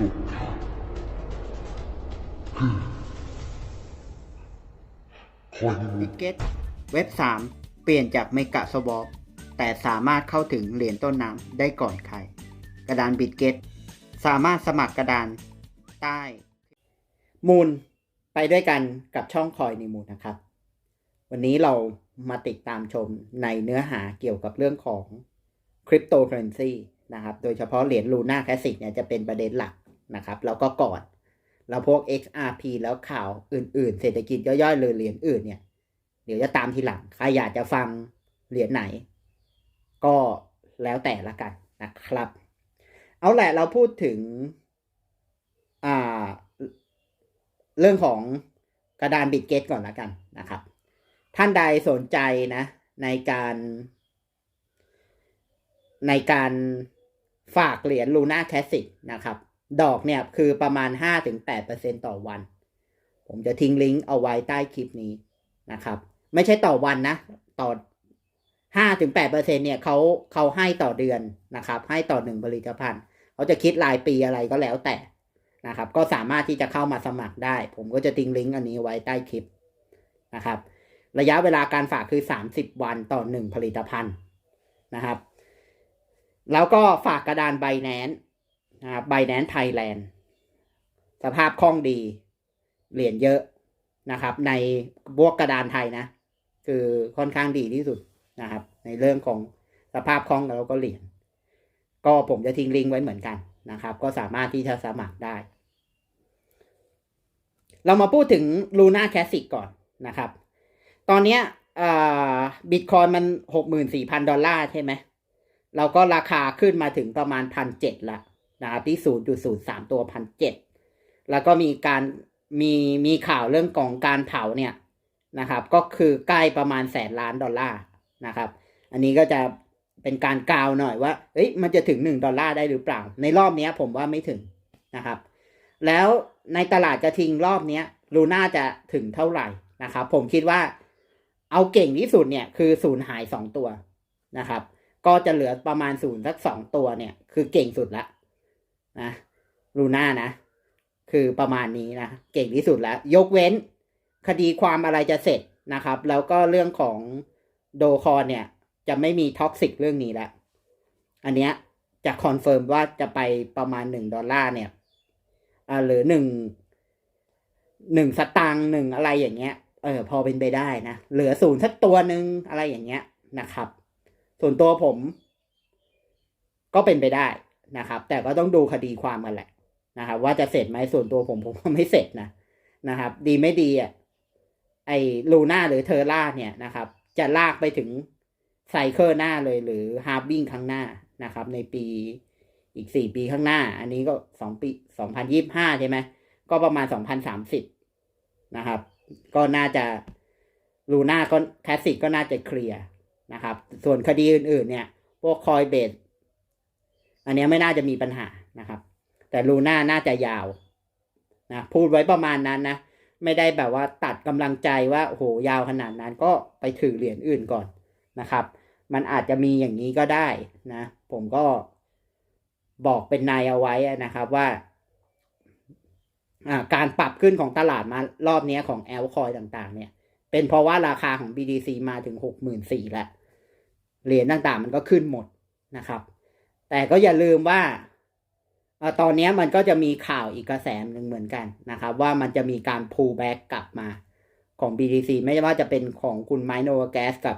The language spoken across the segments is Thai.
สุดท้ายคือคอยในมืบิอตเกตเว็บ 3 เปลี่ยนจากเมกะสวอปแต่สามารถเข้าถึงเหรียญต้นน้ำได้ก่อนใคร กระดานบิตเกตสามารถสมัครกระดานใต้ มูลไปด้วยกันกับช่องคอยในมูลนะครับ วันนี้เรามาติดตามชมในเนื้อหาเกี่ยวกับเรื่องของคริปโตเคอเรนซีนะครับ โดยเฉพาะเหรียญลูน่าแคสิกเนี่ยจะเป็นประเด็นหลัก นะครับ แล้วก็ก่อน แล้วพวก XRP แล้วข่าวอื่น ๆ เศรษฐกิจย่อยๆเลยเหรียญอื่นเนี่ย เดี๋ยวจะตามทีหลัง ใครอยากจะฟังเหรียญไหน ก็แล้วแต่ละกันนะครับ เอาแหละเราพูดถึงอ่าเรื่องของกระดานบิตเกตก่อนละกันนะครับ ท่านใดสนใจนะในการในการฝากเหรียญลูน่าแคสสิกนะครับ ดอกเนี่ยคือประมาณ 5-8%ต่อวัน ผมจะทิ้งลิงก์เอาไว้ใต้คลิปนี้นะครับ ไม่ใช่ต่อวันนะ ต่อ 5-8%เนี่ยเขาเขาให้ต่อเดือนนะครับ ให้ต่อหนึ่งผลิตภัณฑ์เขาจะคิดรายปีอะไรก็แล้วแต่นะครับ ก็สามารถที่จะเข้ามาสมัครได้ ผมก็จะทิ้งลิงก์อันนี้ไว้ใต้คลิปนะครับ ระยะเวลาการฝากคือ 30 วันต่อหนึ่งผลิตภัณฑ์นะครับ แล้วก็ฝากกระดานไบแนน นะครับไบแนนไทยแลนด์สภาพคล่องดี เหรียญเยอะนะครับ ในบวกกระดานไทยนะ คือค่อนข้างดีที่สุดนะครับ ในเรื่องของสภาพคล่องแล้วก็เหรียญก็ผมจะทิ้งลิงก์ไว้เหมือนกันนะครับ ก็สามารถที่จะสมัครได้ เรามาพูดถึง Luna Classic ก่อนนะครับ ตอนนี้บิตคอยมันหกหมื่นสี่พันดอลลาร์ใช่ไหมเราก็ราคาขึ้นมาถึงประมาณพันเจ็ดละ นะครับที่ศูนย์จุดศูนย์สามตัวพันเจ็ดแล้วก็มีการมีมีข่าวเรื่องของการเผาเนี่ยนะครับ ก็คือใกล้ประมาณแสนล้านดอลลาร์นะครับ อันนี้ก็จะเป็นการกล่าวหน่อยว่าเอ้ยมันจะถึงหนึ่งดอลลาร์ได้หรือเปล่า ในรอบนี้ผมว่าไม่ถึงนะครับ แล้วในตลาดกระทิงรอบนี้ลูน่าจะถึงเท่าไหร่นะครับ ผมคิดว่าเอาเก่งที่สุดเนี่ยคือศูนย์หายสองตัวนะครับ ก็จะเหลือประมาณศูนย์สักสองตัวเนี่ย คือเก่งสุดละ นะลูน่านะ คือประมาณนี้นะ เก่งที่สุดแล้ว ยกเว้น คดีความอะไรจะเสร็จนะครับ แล้วก็เรื่องของโดคอนเนี่ย จะไม่มีท็อกซิกเรื่องนี้แล้ว อันเนี้ยจะคอนเฟิร์มว่าจะไปประมาณหนึ่งดอลลาร์เนี่ยอ่าหรือหนึ่งหนึ่งสตางค์หนึ่งอะไรอย่างเงี้ย เออ พอเป็นไปได้นะ เหลือศูนย์สักตัวหนึ่งอะไรอย่างเงี้ยนะครับ ส่วนตัวผม ก็เป็นไปได้ นะครับ แต่ก็ต้องดูคดีความกันแหละนะครับ ว่าจะเสร็จไหมส่วนตัวผมผมก็ไม่เสร็จนะนะครับ ดีไม่ดีอะไอ้ลูน่าหรือเทอร่าเนี่ยนะครับ จะลากไปถึงไซเคิลหน้าเลยหรือฮาร์บิงข้างหน้านะครับ ในปีอีกสี่ปีข้างหน้า อันนี้ก็สองปีสองพันยี่บห้าใช่ไหมก็ประมาณสองพันสามสิบนะครับ ก็น่าจะลูน่าก็คลาสสิกก็น่าจะเคลียร์นะครับ ส่วนคดีอื่นๆเนี่ย พวกคอยเบส อันนี้ไม่น่าจะมีปัญหานะครับ แต่ลูน่าน่าจะยาวนะพูดไว้ประมาณนั้นนะ ไม่ได้แบบว่าตัดกำลังใจว่าโหยาวขนาดนั้นก็ไปถือเหรียญอื่นก่อนนะครับ มันอาจจะมีอย่างนี้ก็ได้นะ ผมก็บอกเป็นนายเอาไว้นะครับว่าการปรับขึ้นของตลาดมารอบนี้ของแอลคอยต่างๆ เนี่ย เป็นเพราะว่าราคาของ BDC มาถึงหกหมื่นสี่แล้ว เหรียญต่างๆ มันก็ขึ้นหมดนะครับ แต่ก็อย่าลืมว่าตอนนี้มันก็จะมีข่าวอีกกระแสหนึ่งเหมือนกันนะครับ ว่ามันจะมีการ pull back กลับมาของ BTC ไม่ว่าจะเป็นของคุณไมโนแกสกับ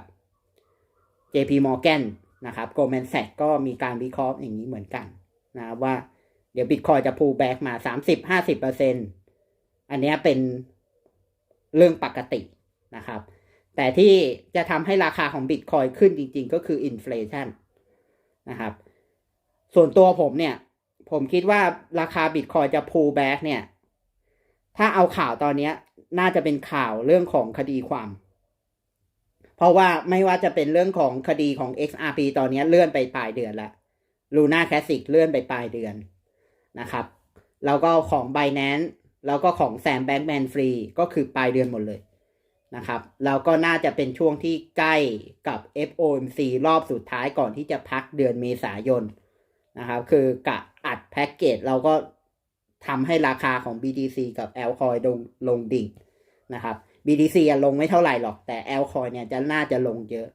JP Morgan นะครับ Goldman Sachs ก็มีการวิเคราะห์อย่างนี้เหมือนกันนะว่าเดี๋ยว Bitcoin จะ pull back มา 30-50%อันนี้เป็นเรื่องปกตินะครับ แต่ที่จะทำให้ราคาของ Bitcoin ขึ้นจริงๆ ก็คือ inflation นะครับ ส่วนตัวผมเนี่ย ผมคิดว่าราคา Bitcoin จะ pull back เนี่ย ถ้าเอาข่าวตอนนี้น่าจะเป็นข่าวเรื่องของคดีความ เพราะว่าไม่ว่าจะเป็นเรื่องของคดีของ XRP ตอนนี้เลื่อนไปปลายเดือนละ Luna Classic เลื่อนไปปลายเดือนนะครับ แล้วก็ของ Binance แล้วก็ของ Sam Bankman Free ก็คือปลายเดือนหมดเลยนะครับ แล้วก็น่าจะเป็นช่วงที่ใกล้กับ FOMC รอบสุดท้ายก่อนที่จะพักเดือนเมษายน นะครับ คือกะอัดแพ็กเกจเราก็ทำให้ราคาของ BTC กับ Altcoin ลงลงดิ่งนะครับ BTC อะลงไม่เท่าไหร่หรอก แต่ Altcoin เนี่ยจะน่าจะลงเยอะ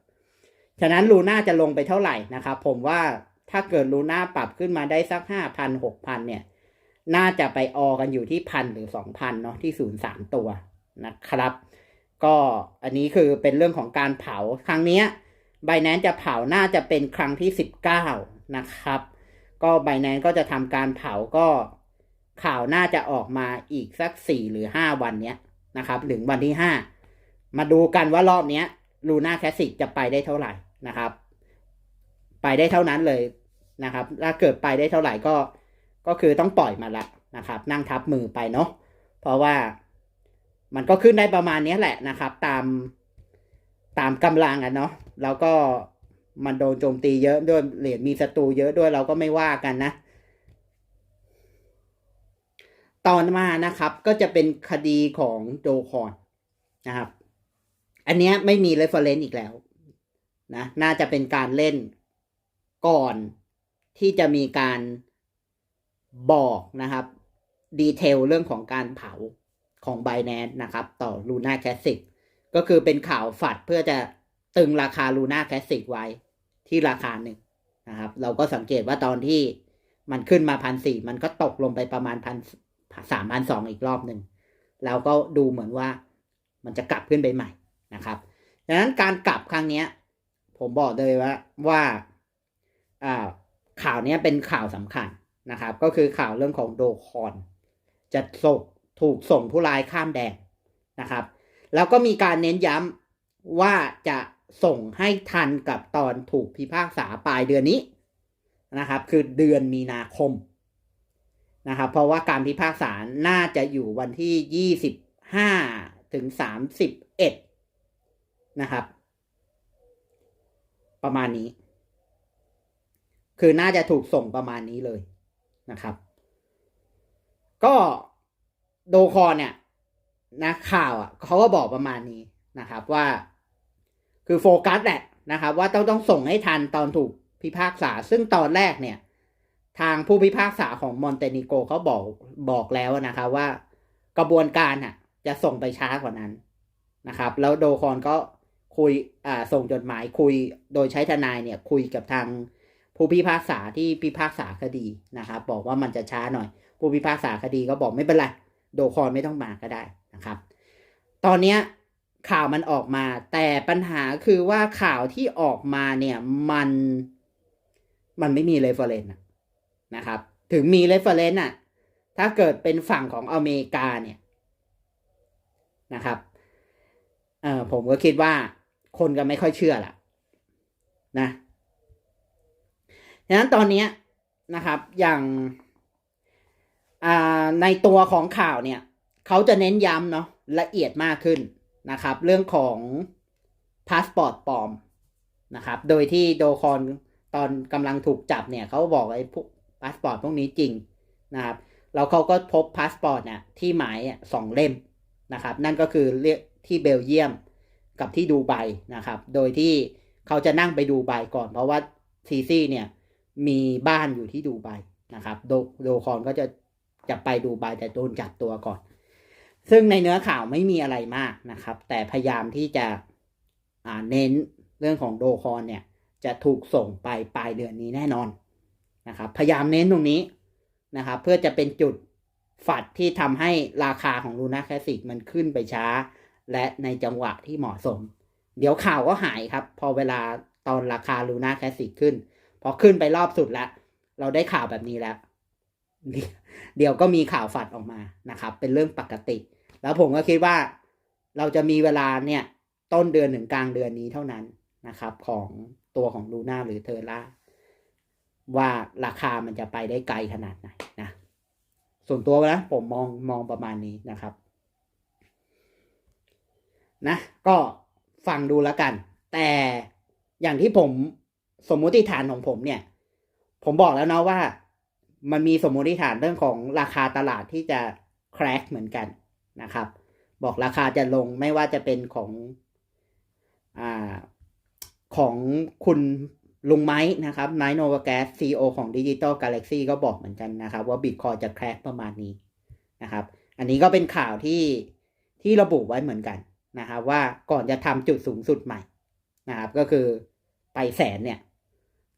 ฉะนั้นลูน่าจะลงไปเท่าไหร่นะครับ ผมว่าถ้าเกิดลูน่าปรับขึ้นมาได้สักห้าพันหกพันเนี่ย น่าจะไปออกันอยู่ที่พันหรือสองพันเนาะที่ศูนย์สามตัวนะครับ ก็อันนี้คือเป็นเรื่องของการเผาครั้งนี้ยไบแนนจะเผาน่าจะเป็นครั้งที่สิบเก้านะครับ ก็ไบแนนก็จะทำการเผาก็ข่าวน่าจะออกมาอีกสักสี่หรือห้าวันเนี้ยนะครับถึงวันที่ห้ามาดูกันว่ารอบเนี้ยลูน่าแคสิกจะไปได้เท่าไหร่นะครับ ไปได้เท่านั้นเลยนะครับ ถ้าเกิดไปได้เท่าไหร่ก็ก็คือต้องปล่อยมาละนะครับ นั่งทับมือไปเนาะเพราะว่ามันก็ขึ้นได้ประมาณนี้แหละนะครับ ตามตามกำลังอะเนาะแล้วก็ มันโดนโจมตีเยอะด้วยเหรียญมีศัตรูเยอะด้วยเราก็ไม่ว่ากันนะ ตอนมานะครับก็จะเป็นคดีของโจคอนนะครับ อันนี้ไม่มีเรฟเฟรนซ์อีกแล้วนะน่าจะเป็นการเล่นก่อนที่จะมีการบอกนะครับ ดีเทลเรื่องของการเผาของ b บ n a n c e นะครับ ต่อ Luna Classic ก็คือเป็นข่าวฝัดเพื่อจะตึงราคา Luna Classic ไว้ ที่ราคาหนึ่งนะครับ เราก็สังเกตว่าตอนที่มันขึ้นมาพันสี่มันก็ตกลงไปประมาณพันสามพันสองอีกรอบหนึ่งแล้วก็ดูเหมือนว่ามันจะกลับขึ้นไปใหม่นะครับดังนั้นการกลับครั้งนี้ผมบอกเลยว่าว่าอ่าข่าวนี้เป็นข่าวสำคัญนะครับ ก็คือข่าวเรื่องของโดคอน จะส่งถูกส่งผู้ร้ายข้ามแดนนะครับ แล้วก็มีการเน้นย้ำว่าจะ ส่งให้ทันกับตอนถูกพิพากษาปลายเดือนนี้นะครับ คือเดือนมีนาคมนะครับ เพราะว่าการพิพากษาน่าจะอยู่วันที่ยี่สิบห้าถึงสามสิบเอ็ดนะครับ ประมาณนี้ คือน่าจะถูกส่งประมาณนี้เลยนะครับ ก็โดคอเนี่ยนะข่าวอะเขาก็บอกประมาณนี้นะครับว่า คือโฟกัสแหละนะครับว่าต้องต้องส่งให้ทันตอนถูกพิพากษา ซึ่งตอนแรกเนี่ย ทางผู้พิพากษาของมอนเตนิโกเขาบอกบอกแล้วนะครับว่ากระบวนการอะ จะส่งไปช้ากว่านั้นนะครับ แล้วโดคอนก็คุยอ่าส่งจดหมายคุยโดยใช้ทนายเนี่ย คุยกับทางผู้พิพากษาที่พิพากษาคดีนะครับบอกว่ามันจะช้าหน่อย ผู้พิพากษาคดีก็บอกไม่เป็นไรโดคอนไม่ต้องมาก็ได้นะครับ ตอนเนี้ย ข่าวมันออกมา แต่ปัญหาคือว่าข่าวที่ออกมาเนี่ยมันมันไม่มีเรฟเฟรนซ์นะครับ ถึงมีเรฟเฟรนซ์อะ ถ้าเกิดเป็นฝั่งของอเมริกาเนี่ยนะครับเออผมก็คิดว่าคนก็ไม่ค่อยเชื่อละนะดังนั้นตอนนี้นะครับอย่างในตัวของข่าวเนี่ย เขาจะเน้นย้ำเนาะละเอียดมากขึ้น นะครับ เรื่องของพาสปอร์ตปลอมนะครับ โดยที่โดคอนตอนกำลังถูกจับเนี่ยเขาบอกไอ้พวกพาสปอร์ตพวกนี้จริงนะครับแล้วเขาก็พบพาสปอร์ตเนี่ยที่หมายสองเล่มนะครับ นั่นก็คือเรียกที่เบลเยียมกับที่ดูไบนะครับ โดยที่เขาจะนั่งไปดูไบก่อน เพราะว่าซีซี่เนี่ยมีบ้านอยู่ที่ดูไบนะครับ โดโดคอนก็จะจะไปดูไบแต่โดนจับตัวก่อน ซึ่งในเนื้อข่าวไม่มีอะไรมากนะครับ แต่พยายามที่จะเน้นเรื่องของโดคอนเนี่ย จะถูกส่งไปปลายเดือนนี้แน่นอนนะครับ พยายามเน้นตรงนี้นะครับ เพื่อจะเป็นจุดฝัดที่ทำให้ราคาของลูน่าแคสสิกมันขึ้นไปช้า และในจังหวะที่เหมาะสม เดี๋ยวข่าวก็หายครับ พอเวลาตอนราคาลูน่าแคสสิกขึ้น พอขึ้นไปรอบสุดแล้ว เราได้ข่าวแบบนี้แล้ว เดี๋ยวก็มีข่าวฝัดออกมานะครับ เป็นเรื่องปกติ แล้วผมก็คิดว่าเราจะมีเวลาเนี่ยต้นเดือนถึงกลางเดือนนี้เท่านั้นนะครับ ของตัวของลูน่าหรือเทอร่าว่าราคามันจะไปได้ไกลขนาดไหนนะส่วนตัวนะผมมองมองประมาณนี้นะครับนะก็ฟังดูแล้วกัน แต่อย่างที่ผมสมมุติฐานของผมเนี่ย ผมบอกแล้วเนาะว่า มันมีสมมติฐานเรื่องของราคาตลาดที่จะแครกเหมือนกันนะครับ บอกราคาจะลงไม่ว่าจะเป็นของอ่าของคุณลุงไม้นะครับไมโนวาแกสซีโอของ Digital Galaxy ก็บอกเหมือนกันนะครับ ว่าบิตคอยจะแครกประมาณนี้นะครับ อันนี้ก็เป็นข่าวที่ที่ระบุไว้เหมือนกันนะครับว่าก่อนจะทำจุดสูงสุดใหม่นะครับ ก็คือไปแสนเนี่ย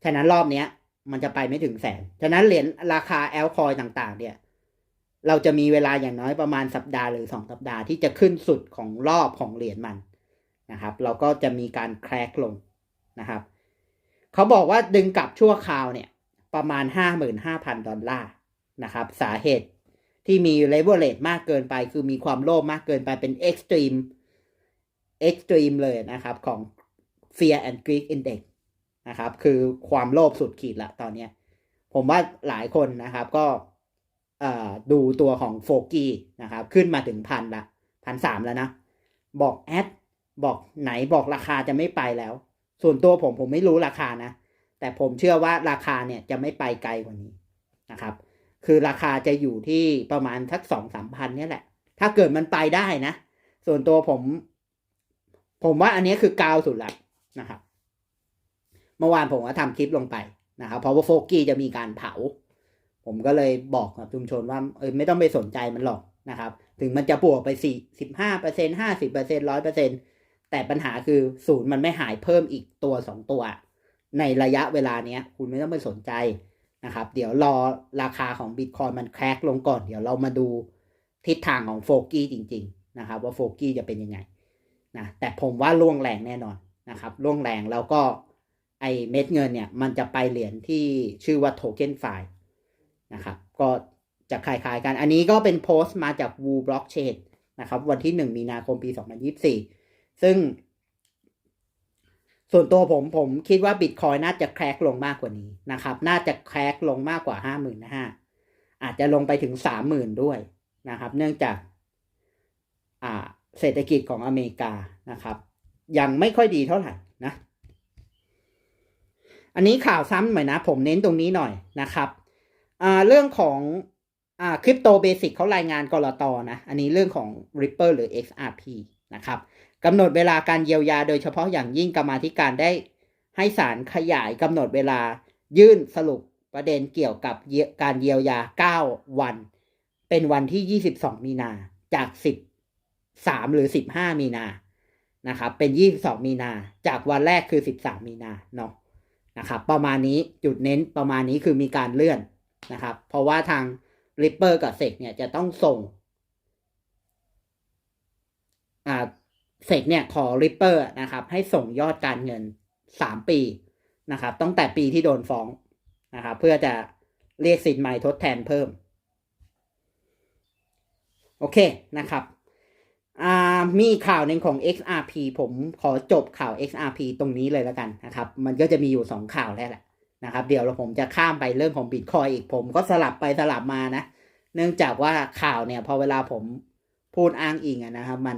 ฉะนั้นรอบเนี้ย มันจะไปไม่ถึงแสน ฉะนั้นเหรียญราคาแอลคอยต่างๆ เนี่ย เราจะมีเวลาอย่างน้อยประมาณสัปดาห์หรือสองสัปดาห์ที่จะขึ้นสุดของรอบของเหรียญมันนะครับ เราก็จะมีการแครกลงนะครับ เขาบอกว่าดึงกลับชั่วคราวเนี่ย ประมาณห้าหมื่นห้าพันดอลลาร์นะครับ สาเหตุที่มีเลเวลเลตมากเกินไป คือมีความโลภมากเกินไปเป็นเอ็กซ์ตรีมเอ็กซ์ตรีมเลยนะครับของ Fear and Greed Index นะครับ คือความโลภสุดขีดละตอนเนี้ยผมว่าหลายคนนะครับก็ดูตัวของโฟกี้นะครับ ขึ้นมาถึงพันละพันสามแล้วนะ บอกแอดบอกไหนบอกราคาจะไม่ไปแล้ว ส่วนตัวผมผมไม่รู้ราคานะ แต่ผมเชื่อว่าราคาเนี่ยจะไม่ไปไกลกว่านี้นะครับ คือราคาจะอยู่ที่ประมาณทักสองสามพันนี่แหละ ถ้าเกิดมันไปได้นะ ส่วนตัวผม ผมว่าอันนี้คือกาวสุดละนะครับ เมื่อวานผมก็ทำคลิปลงไปนะครับเพราะว่าโฟกี้จะมีการเผา ผมก็เลยบอกกับชุมชนว่าเออไม่ต้องไปสนใจมันหรอกนะครับ ถึงมันจะบวกไปสี่สิบห้าเปอร์เซ็นห้าสิบเปอร์เซ็นร้อยเปอร์เซ็นแต่ปัญหาคือศูนย์มันไม่หายเพิ่มอีกตัวสองตัว ในระยะเวลาเนี้ย คุณไม่ต้องไปสนใจนะครับ เดี๋ยวรอราคาของบิตคอยมันแครกลงก่อน เดี๋ยวเรามาดูทิศทางของโฟกี้จริง ๆ นะครับ ว่าโฟกี้จะเป็นยังไงนะแต่ผมว่าล่วงแรงแน่นอนนะครับล่วงแรงแล้วก็ ไอเม็ดเงินเนี่ยมันจะไปเหรียญที่ชื่อว่าโทเค็นไฟล์นะครับ ก็จะคล้ายๆกัน อันนี้ก็เป็นโพสต์มาจาก w o o Blockchain นะครับ วันที่ 1 มีนาคมปี 2024 ซึ่ง ส่วนตัวผมผมคิดว่าบิตคอยน่าจะแครกลงมากกว่านี้นะครับ น่าจะแครกลงมากกว่า 55,000อาจจะลงไปถึง 30,000 ด้วยนะครับ เนื่องจากอ่าเศรษฐกิจของอเมริกานะครับ ยังไม่ค่อยดีเท่าไหร่ อันนี้ข่าวซ้ำหน่อยนะ ผมเน้นตรงนี้หน่อยนะครับเรื่องของคริปโตเบสิกเขารายงานกรตนะ อันนี้เรื่องของ Ripple หรือ XRP นะครับกำหนดเวลาการเยียวยาโดยเฉพาะอย่างยิ่งกรรมาธิการได้ ให้ศาลขยายกำหนดเวลายื่นสรุปประเด็นเกี่ยวกับการเยียวยา 9 วัน เป็นวันที่ 22 มีนาจาก 13 หรือ 15 มีนานะครับเป็น 22 มีนาจากวันแรกคือ 13 มีนาเนาะ นะครับประมาณนี้จุดเน้นประมาณนี้คือมีการเลื่อนนะครับ เพราะว่าทาง Ripper กับ SEC เนี่ยจะต้องส่งอ่า SEC เนี่ยขอ Ripper นะครับให้ส่งยอดการเงิน 3 ปีนะครับตั้งแต่ปีที่โดนฟ้องนะครับเพื่อจะเรียกสินใหม่ทดแทนเพิ่ม โอเคนะครับ มีข่าวหนึ่งของ XRP ผมขอจบข่าว XRP ตรงนี้เลยแล้วกันนะครับ มันก็จะมีอยู่ 2 ข่าวแล้วแหละนะครับ เดี๋ยวเราผมจะข้ามไปเรื่องของบิตคอยอีกผมก็สลับไปสลับมานะ เนื่องจากว่าข่าวเนี่ยพอเวลาผมพูดอ้างอิงนะครับ มัน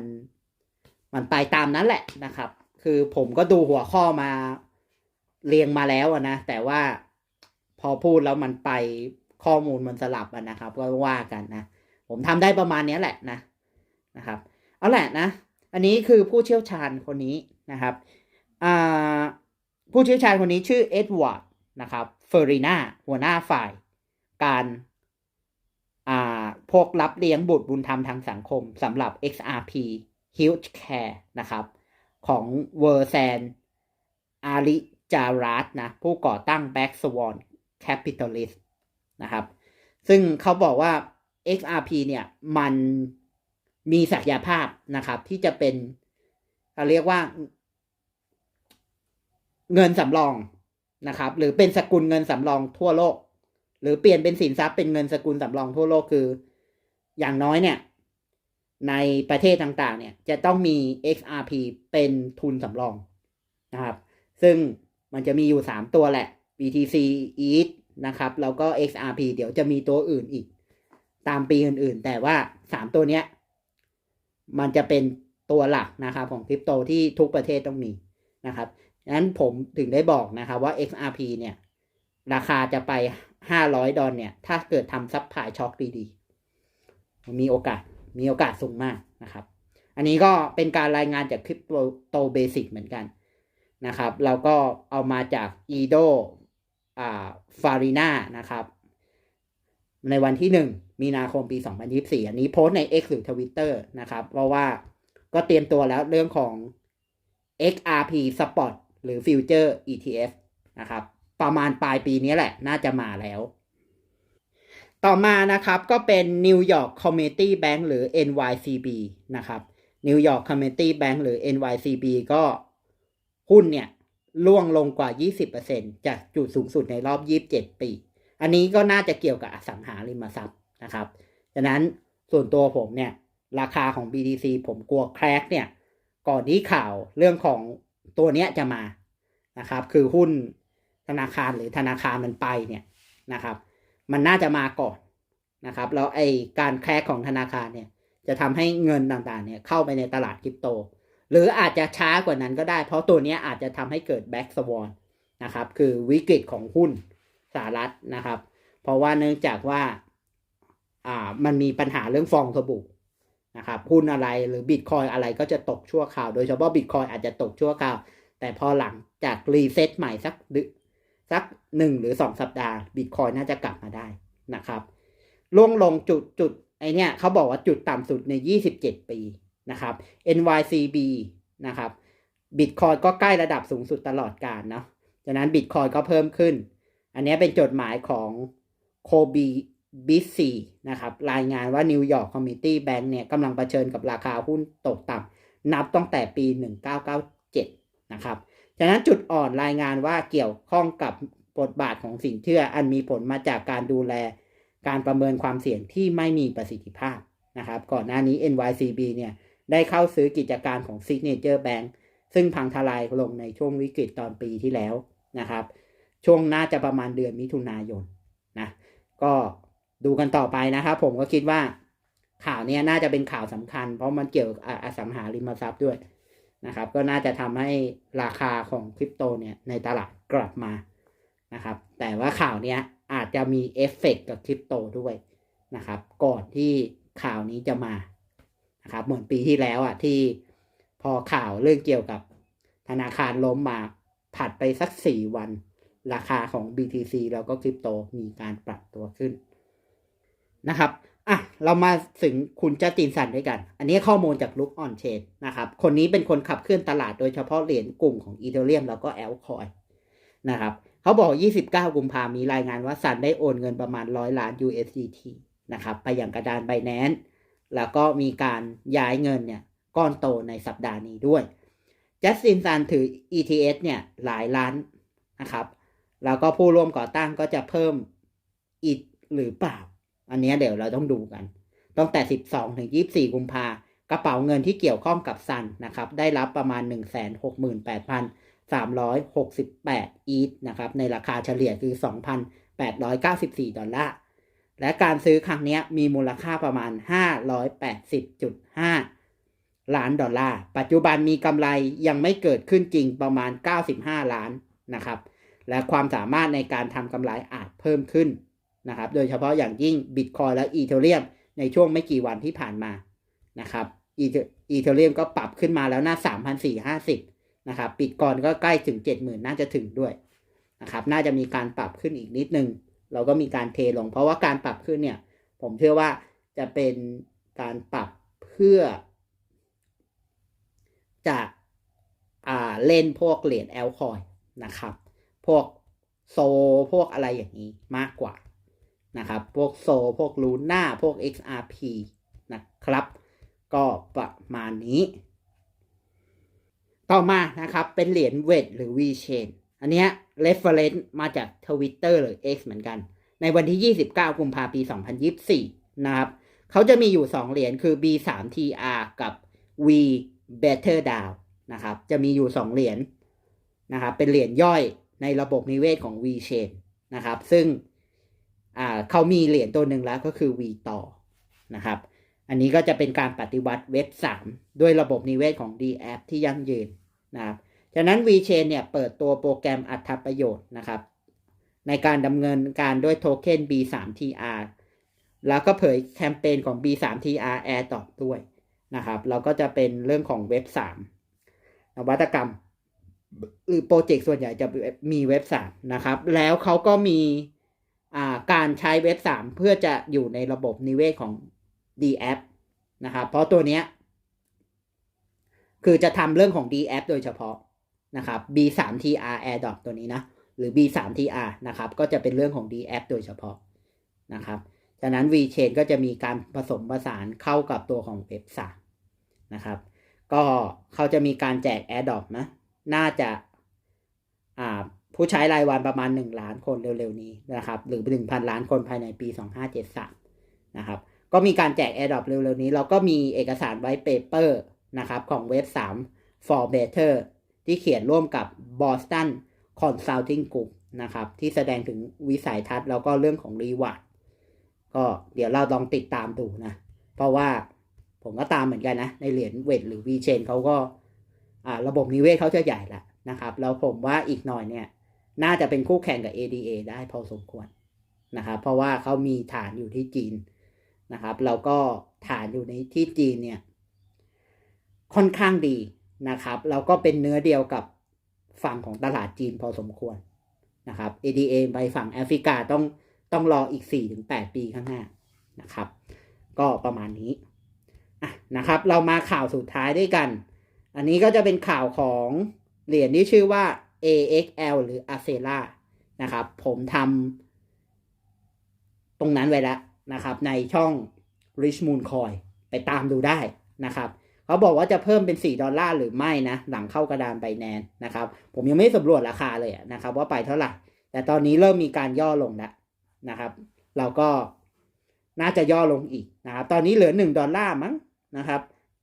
มันไปตามนั้นแหละนะครับ คือผมก็ดูหัวข้อมาเรียงมาแล้วนะ แต่ว่าพอพูดแล้วมันไปข้อมูลมันสลับนะครับ ก็ว่ากันนะ ผมทำได้ประมาณนี้แหละนะนะครับ เอาแหละนะ อันนี้คือผู้เชี่ยวชาญคนนี้นะครับผู้เชี่ยวชาญคนนี้ชื่อเอ็ดวาร์ดนะครับเฟอริน่าหัวหน้าฝ่าย การพวกรับเลี้ยงบุตรบุญธรรมทางสังคมสำหรับ XRP Health Care นะครับ ของเวอร์แซนอาริจารัสนะ ผู้ก่อตั้ง Back Swan Capitalist นะครับ ซึ่งเขาบอกว่า XRP เนี่ย มัน มีศักยภาพนะครับ ที่จะเป็นเขาเรียกว่า เงินสำรองนะครับ หรือเป็นสกุลเงินสำรองทั่วโลก หรือเปลี่ยนเป็นสินทรัพย์เป็นเงินสกุลสำรองทั่วโลกคือ อย่างน้อยเนี่ย ในประเทศต่างๆ เนี่ย จะต้องมี XRP เป็นทุนสำรองนะครับ ซึ่งมันจะมีอยู่ 3 ตัวแหละ BTC ETH นะครับ แล้วก็ XRP เดี๋ยวจะมีตัวอื่นอีก ตามปีอื่นๆ แต่ว่า 3 ตัวเนี้ย มันจะเป็นตัวหลักนะครับของคริปโตที่ทุกประเทศต้องมีนะครับนั้นผมถึงได้บอกนะครับว่า XRP เนี่ย ราคาจะไป 500 ดอลเนี่ย ถ้าเกิดทำซับพลายช็อคดีๆ มีโอกาสมีโอกาสสูงมากนะครับ อันนี้ก็เป็นการรายงานจากคริปโตเบสิกเหมือนกันนะครับ เราก็เอามาจาก e d o อ่าฟาริน่านะครับ ในวันที่1 มีนาคมปี 2024 อันนี้โพสใน X หรือ Twitter นะครับ เพราะว่าก็เตรียมตัวแล้วเรื่องของ XRP Spot หรือ Future ETF นะครับ ประมาณปลายปีนี้แหละ น่าจะมาแล้ว ต่อมานะครับก็เป็น New York Community Bank หรือ NYCB นะครับ New York Community Bank หรือ NYCB ก็หุ้นเนี่ยล่วงลงกว่า 20%จากจุดสูงสุดในรอบ 27 ปี อันนี้ก็น่าจะเกี่ยวกับอสังหาริมทรัพย์ นะครับฉะนั้นส่วนตัวผมเนี่ย ราคาของ BTC ผมกลัวแครกเนี่ย ก่อนที่ข่าวเรื่องของตัวเนี้ยจะมานะครับ คือหุ้นธนาคารหรือธนาคารมันไปเนี่ยนะครับ มันน่าจะมาก่อนนะครับ แล้วไอการแครกของธนาคารเนี่ย จะทำให้เงินต่างๆเนี่ยเข้าไปในตลาดคริปโต หรืออาจจะช้ากว่านั้นก็ได้ เพราะตัวนี้อาจจะทำให้เกิดแบ็กสวอนนะครับ คือวิกฤตของหุ้นสหรัฐนะครับ เพราะว่าเนื่องจากว่า อ่ามันมีปัญหาเรื่องฟองสบู่นะครับหุ้นอะไรหรือบิตคอยอะไรก็จะตกชั่วคราว โดยเฉพาะบิตคอยอาจจะตกชั่วคราว แต่พอหลังจากรีเซ็ตใหม่สักดึสักหนึ่งหรือสองสัปดาห์บิตคอยน่าจะกลับมาได้นะครับล่วงลงจุดจุดไอเนี้ยเขาบอกว่าจุดต่ำสุดใน 27 ปีนะครับ NYCB นะครับบิตคอยก็ใกล้ระดับสูงสุดตลอดการเนาะจากนั้นบิตคอยก็เพิ่มขึ้น อันนี้เป็นจดหมายของโคบี บิซีนะครับรายงานว่านิวยอร์กคอมมิตี้แบงก์เนี่ยกำลังเผชิญกับราคาหุ้นตกต่ำนับตั้งแต่ปี 1997 นะครับจากนั้นจุดอ่อนรายงานว่าเกี่ยวข้องกับบทบาทของสินเชื่ออันมีผลมาจากการดูแลการประเมินความเสี่ยงที่ไม่มีประสิทธิภาพนะครับก่อนหน้านี้ NYCB เนี่ยได้เข้าซื้อกิจการของ Signature Bank ซึ่งพังทลายลงในช่วงวิกฤตตอนปีที่แล้วนะครับ ช่วงน่าจะประมาณเดือนมิถุนายนนะก็ ดูกันต่อไปนะครับผมก็คิดว่าข่าวนี้น่าจะเป็นข่าวสำคัญ เพราะมันเกี่ยวกับอสังหาริมทรัพย์ด้วยนะครับ ก็น่าจะทำให้ราคาของคริปโตเนี่ยในตลาดกลับมานะครับ แต่ว่าข่าวนี้อาจจะมีเอฟเฟกกับคริปโตด้วยนะครับ ก่อนที่ข่าวนี้จะมานะครับเหมือนปีที่แล้วอะที่พอข่าวเรื่องเกี่ยวกับธนาคารล้มมาผัดไปสักสี่วัน ราคาของ BTC แล้วก็คริปโตมีการปรับตัวขึ้น นะครับอะเรามาถึงคุณจัสตินสันด้วยกัน อันนี้ข้อมูลจากลุกออนเชนนะครับ คนนี้เป็นคนขับเคลื่อนตลาดโดยเฉพาะเหรียญกลุ่มของอีเทเรียมแล้วก็แอลคอยนะครับเขาบอก 29 กุมภามีรายงานว่าซันได้โอนเงินประมาณ 100 ล้าน USDT นะครับไปยังกระดานไบแนนแล้วก็มีการย้ายเงินเนี่ยก้อนโตในสัปดาห์นี้ด้วยจัสตินซันถือ ETS เนี่ยหลายล้านนะครับ แล้วก็ผู้ร่วมก่อตั้งก็จะเพิ่มอีกหรือเปล่า อันนี้เดี๋ยวเราต้องดูกันตั้งแต่ 12 ถึง 24 กุมภากระเป๋าเงินที่เกี่ยวข้องกับซันนะครับ ได้รับประมาณ 168,368 อีทนะครับ ในราคาเฉลี่ยคือ 2,894 ดอลลาร์ และการซื้อครั้งนี้มีมูลค่าประมาณ 580.5 ล้านดอลลาร์ ปัจจุบันมีกำไรยังไม่เกิดขึ้นจริงประมาณ 95 ล้านนะครับ และความสามารถในการทำกำไรอาจเพิ่มขึ้น นะครับ โดยเฉพาะอย่างยิ่งบิตคอยและอีเทเรียมในช่วงไม่กี่วันที่ผ่านมานะครับอีเทเรียมก็ปรับขึ้นมาแล้วหน้า 3,450 นะครับบิตคอยก็ใกล้ถึง 70,000 น่าจะถึงด้วยนะครับน่าจะมีการปรับขึ้นอีกนิดนึง เราก็มีการเทลง เพราะว่าการปรับขึ้นเนี่ย ผมเชื่อว่าจะเป็นการปรับเพื่อ จะอ่าเล่นพวกเหรียญแอลคอยนะครับ พวกโซพวกอะไรอย่างนี้มากกว่า นะครับ พวกโซพวกลูน่าพวก XRP นะครับ ก็ประมาณนี้ ต่อมานะครับเป็นเหรียญเวทหรือ VChain อันนี้ reference มาจาก Twitter หรือ X เหมือนกัน ในวันที่ 29 กุมภาพันธ์ปี 2024 นะครับ เขาจะมีอยู่ 2 เหรียญคือ B3TR กับ V Better Down นะครับ จะมีอยู่ 2 เหรียญนะครับ เป็นเหรียญย่อยในระบบนิเวศของ VChain นะครับ ซึ่ง อ่าเขามีเหรียญตัวหนึ่งแล้วก็คือ V ต่อนะครับ อันนี้ก็จะเป็นการปฏิวัติเว็บ 3 ด้วยระบบนิเวศของ DApp ที่ยั่งยืนนะครับจากนั้น VChain เนี่ยเปิดตัวโปรแกรมอัตประโยชน์นะครับ ในการดำเนินการด้วยโทเค็น B3TR แล้วก็เผยแคมเปญของ B3TR Air ต่อด้วยนะครับ เราก็จะเป็นเรื่องของเว็บ 3 นวัตกรรม หรือโปรเจกต์ส่วนใหญ่จะมีเว็บสามนะครับ แล้วเขาก็มี การใช้เว็บสามเพื่อจะอยู่ในระบบนิเวศของ d app นะครับเพราะตัวเนี้ยคือจะทำเรื่องของ d app โดยเฉพาะนะครับ b 3 tr airdrop ตัวนี้นะ หรือ b 3 tr นะครับ ก็จะเป็นเรื่องของ d app โดยเฉพาะนะครับฉะนั้น VChain ก็จะมีการผสมผสานเข้ากับตัวของเว็บสามนะครับ ก็เขาจะมีการแจก AirDrop นะ น่าจะอ่า ผู้ใช้รายวันประมาณ 1 ล้านคนเร็วๆนี้นะครับ หรือ 1,000 ล้านคนภายในปี 2573 นะครับ ก็มีการแจก AirDrop เร็วๆนี้เราก็มีเอกสารไว้เปเปอร์นะครับของเว็บ 3 for better ที่เขียนร่วมกับ Boston Consulting Group นะครับ ที่แสดงถึงวิสัยทัศน์แล้วก็เรื่องของ reward ก็เดี๋ยวเราลองติดตามดูนะ เพราะว่าผมก็ตามเหมือนกันนะ ในเหรียญเวทหรือ V Chain เขาก็อ่าระบบนิเวศเขาจะใหญ่ละนะครับ แล้วผมว่าอีกหน่อยเนี่ย น่าจะเป็นคู่แข่งกับ ADA ได้พอสมควรนะครับ เพราะว่าเขามีฐานอยู่ที่จีนนะครับแล้วก็ฐานอยู่ในที่จีนเนี่ยค่อนข้างดีนะครับแล้วก็เป็นเนื้อเดียวกับฝั่งของตลาดจีนพอสมควรนะครับ ADA ไปฝั่งแอฟริกาต้องต้องรออีก 4-8 ปีข้างหน้านะครับ ก็ประมาณนี้ะนะครับ เรามาข่าวสุดท้ายด้วยกัน อันนี้ก็จะเป็นข่าวของเหรียญที่ชื่อว่า AXL หรือ a c e l a นะครับ ผมทำตรงนั้นไว้แล้วนะครับ ในช่อง Rich Moon Coin ไปตามดูได้นะครับ เขาบอกว่าจะเพิ่มเป็น 4 ดอลลาร์หรือไม่นะ หลังเข้ากระดานไบแนนนะครับ ผมยังไม่สำรวจราคาเลยนะครับ ว่าไปเท่าไหร่ แต่ตอนนี้เริ่มมีการย่อลงแล้วนะครับ เราก็น่าจะย่อลงอีกนะครับ ตอนนี้เหลือ 1 ดอลลาร์มั้งนะครับ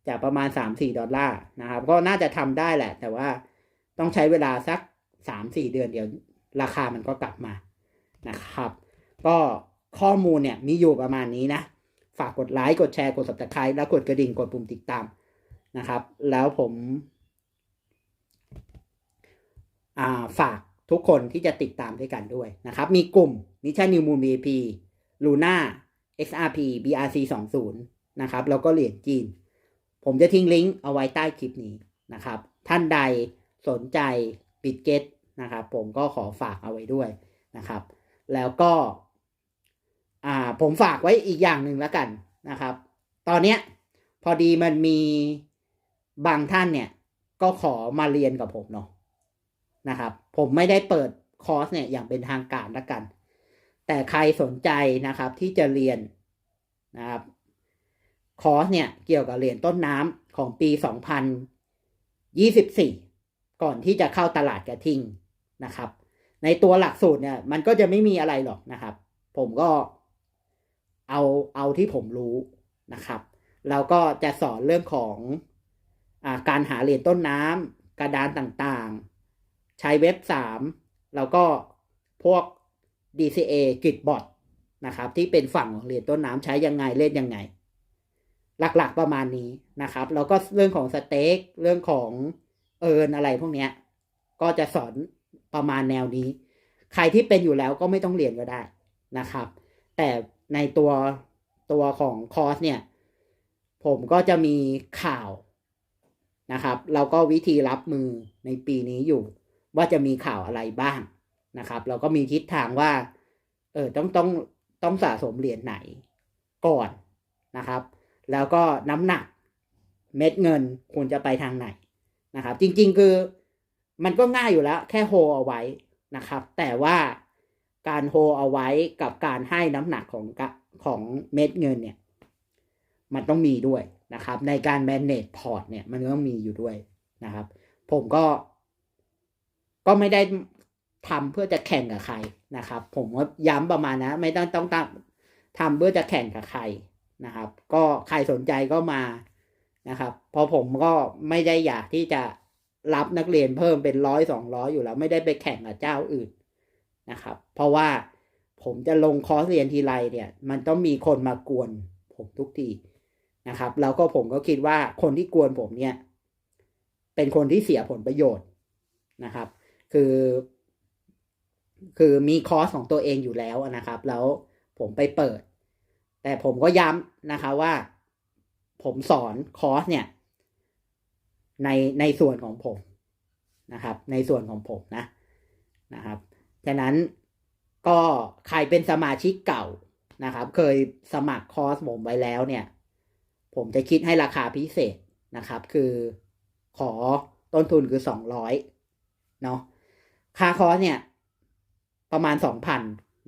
จากประมาณ 3-4 ดอลลาร์นะครับ ก็น่าจะทำได้แหละ แต่ว่าต้องใช้เวลาสัก 3-4เดือนเดียวราคามันก็กลับมานะครับ ก็ข้อมูลเนี่ยมีอยู่ประมาณนี้นะ ฝากกดไลค์กดแชร์กด subscribe แล้วกดกระดิ่งกดปุ่มติดตามนะครับ แล้วผมาฝากทุกคนที่จะติดตามด้วยกันด้วยนะครับ มีกลุ่ม Mission New Moon VIP Luna XRP BRC 20นะครับ แล้วก็เหรียญจีน ผมจะทิ้งลิงก์เอาไว้ใต้คลิปนี้นะครับ ท่านใดสนใจ ปิดเก็ตนะครับผมก็ขอฝากเอาไว้ด้วยนะครับ แล้วก็อ่าผมฝากไว้อีกอย่างหนึ่งแล้วกันนะครับ ตอนเนี้ยพอดีมันมีบางท่านเนี่ยก็ขอมาเรียนกับผมเนาะนะครับ ผมไม่ได้เปิดคอร์สเนี่ยอย่างเป็นทางการละกัน แต่ใครสนใจนะครับที่จะเรียนนะครับคอร์สเนี่ยเกี่ยวกับเหรียญต้นน้ำของปี 2024 ก่อนที่จะเข้าตลาดกระทิงนะครับ ในตัวหลักสูตรเนี่ย มันก็จะไม่มีอะไรหรอกนะครับ ผมก็เอาเอาที่ผมรู้นะครับแล้วก็จะสอนเรื่องของอการหาเหรียญต้นน้ำกระดานต่างๆ ใช้เว็บ 3 แล้วก็พวก DCA กิจบอทนะครับ ที่เป็นฝั่งของเหรียญต้นน้ำใช้ยังไงเล่นยังไง หลักๆประมาณนี้นะครับ แล้วก็เรื่องของสเต็กเรื่องของ เอินอะไรพวกเนี้ย ก็จะสอนประมาณแนวนี้ ใครที่เป็นอยู่แล้วก็ไม่ต้องเรียนก็ได้นะครับ แต่ในตัวตัวของคอร์สเนี่ย ผมก็จะมีข่าวนะครับแล้วก็วิธีรับมือในปีนี้อยู่ ว่าจะมีข่าวอะไรบ้างนะครับ เราก็มีทิศทางว่า เออต้องต้องต้องสะสมเหรียญไหนก่อนนะครับ แล้วก็น้ำหนักเม็ดเงินควรจะไปทางไหน นะครับ จริง ๆ คือมันก็ง่ายอยู่แล้ว แค่โฮเอาไว้นะครับ แต่ว่าการโฮเอาไว้กับการให้น้ำหนักของของเม็ดเงินเนี่ย มันต้องมีด้วยนะครับ ในการ manage port เนี่ย มันต้องมีอยู่ด้วยนะครับ ผมก็ ก็ไม่ได้ทำเพื่อจะแข่งกับใครนะครับ ผมก็ย้ำประมาณนะ ไม่ต้องต้องตั้งทำเพื่อจะแข่งกับใครนะครับ ก็ใครสนใจก็มา นะครับเพราะผมก็ไม่ได้อยากที่จะรับนักเรียนเพิ่มเป็นร้อยสองร้อยอยู่แล้ว ไม่ได้ไปแข่งกับเจ้าอื่นนะครับ เพราะว่าผมจะลงคอร์สเรียนทีไรเนี่ย มันต้องมีคนมากวนผมทุกทีนะครับ แล้วก็ผมก็คิดว่าคนที่กวนผมเนี่ย เป็นคนที่เสียผลประโยชน์นะครับ คือ คือมีคอร์สของตัวเองอยู่แล้วนะครับ แล้วผมไปเปิด แต่ผมก็ย้ำนะคะว่า ผมสอนคอร์สเนี่ย ในในส่วนของผมนะครับ ในส่วนของผมนะนะครับฉะนั้นก็ใครเป็นสมาชิกเก่านะครับ เคยสมัครคอร์สผมไว้แล้วเนี่ย ผมจะคิดให้ราคาพิเศษนะครับ คือขอต้นทุนคือสองร้อยเนาะค่าคอร์สเนี่ย ประมาณสองพัน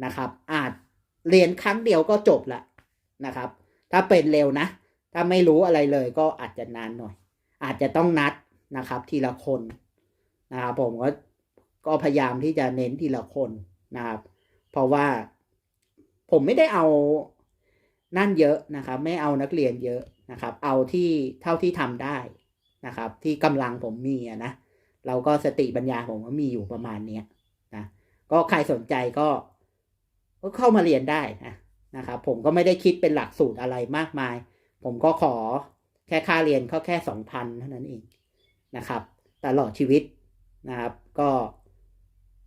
นะครับ อาจเรียนครั้งเดียวก็จบละนะครับ ถ้าเป็นเร็วนะ ถ้าไม่รู้อะไรเลยก็อาจจะนานหน่อย อาจจะต้องนัดนะครับ ทีละคนนะครับผมก็ก็พยายามที่จะเน้นทีละคนนะครับ เพราะว่าผมไม่ได้เอานั่นเยอะนะครับ ไม่เอานักเรียนเยอะนะครับ เอาที่เท่าที่ทำได้นะครับ ที่กำลังผมมีนะเราก็สติปัญญาผมก็มีอยู่ประมาณเนี้ยนะก็ใครสนใจก็ก็เข้ามาเรียนได้นะนะครับ ผมก็ไม่ได้คิดเป็นหลักสูตรอะไรมากมาย ผมก็ขอแค่ค่าเรียนก็แค่สองพันเท่านั้นเองนะครับ ตลอดชีวิตนะครับ ก็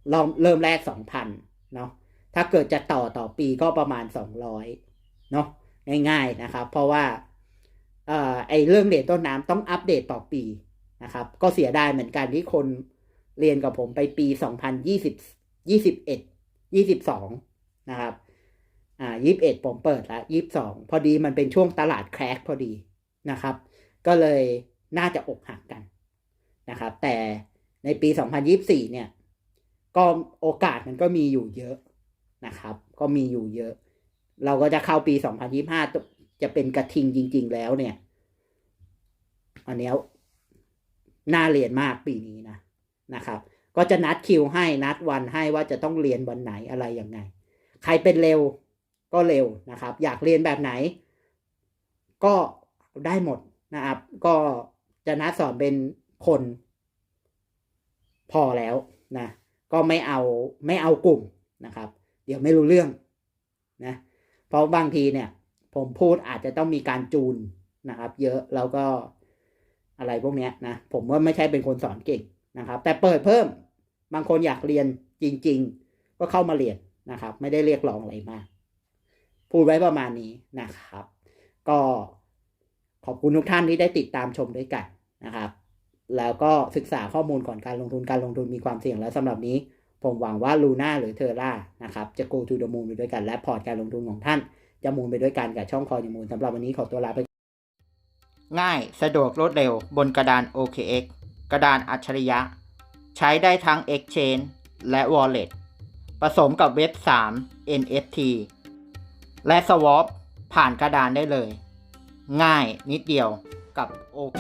เริ่มเริ่มแรกสองพันเนาะถ้าเกิดจะต่อต่อปีก็ประมาณสองร้อยเนาะง่ายๆนะครับ เพราะว่าเอ่อไอเรื่องเหรียญต้นน้ำต้องอัปเดตต่อปีนะครับ ก็เสียดายเหมือนกันที่คนเรียนกับผมไปปีสองพันยี่สิบยี่สิบเอ็ดยี่สิบสองนะครับ อ่ายี่สิบเอ็ดผมเปิดแล้วยี่สิบสองพอดีมันเป็นช่วงตลาดแครกพอดีนะครับ ก็เลยน่าจะอกหักกันนะครับ แต่ในปี 2024 เนี่ย ก็โอกาสมันก็มีอยู่เยอะนะครับ ก็มีอยู่เยอะ เราก็จะเข้าปี 2025 จะเป็นกระทิงจริง ๆ แล้วเนี่ย อันนี้น่าเรียนมากปีนี้นะนะครับ ก็จะนัดคิวให้นัดวันให้ว่าจะต้องเรียนวันไหนอะไรยังไง ใครเป็นเร็ว ก็เร็วนะครับ อยากเรียนแบบไหน ก็ได้หมดนะครับ ก็จะนัดสอนเป็นคน พอแล้วนะก็ไม่เอาไม่เอากลุ่มนะครับ เดี๋ยวไม่รู้เรื่องนะเพราะบางทีเนี่ย ผมพูดอาจจะต้องมีการจูนนะครับ เยอะแล้วก็อะไรพวกเนี้ยนะผมว่าไม่ใช่เป็นคนสอนเก่งนะครับ แต่เปิดเพิ่มบางคนอยากเรียนจริง ๆ ก็เข้ามาเรียนนะครับ ไม่ได้เรียกร้องอะไรมาก พูดไว้ประมาณนี้นะครับ ก็ขอบคุณทุกท่านที่ได้ติดตามชมด้วยกันนะครับ แล้วก็ศึกษาข้อมูลก่อนการลงทุนการลงทุนมีความเสี่ยงแล้วสำหรับนี้ ผมหวังว่าลูน่าหรือเทอร่านะครับจะ go to the moon ไปด้วยกันและพอร์ตการลงทุนของท่าน จะมูลไปด้วยกันกับช่องคอยมูลสำหรับวันนี้ขอตัวลาไปง่ายสะดวกรวดเร็วบนกระดาน OKX กระดานอัจฉริยะ ใช้ได้ทั้ง Exchange และ Wallet ผสมกับเว็บ 3 NFT และ Swap ผ่านกระดานได้เลย ง่ายนิดเดียวกับโอเค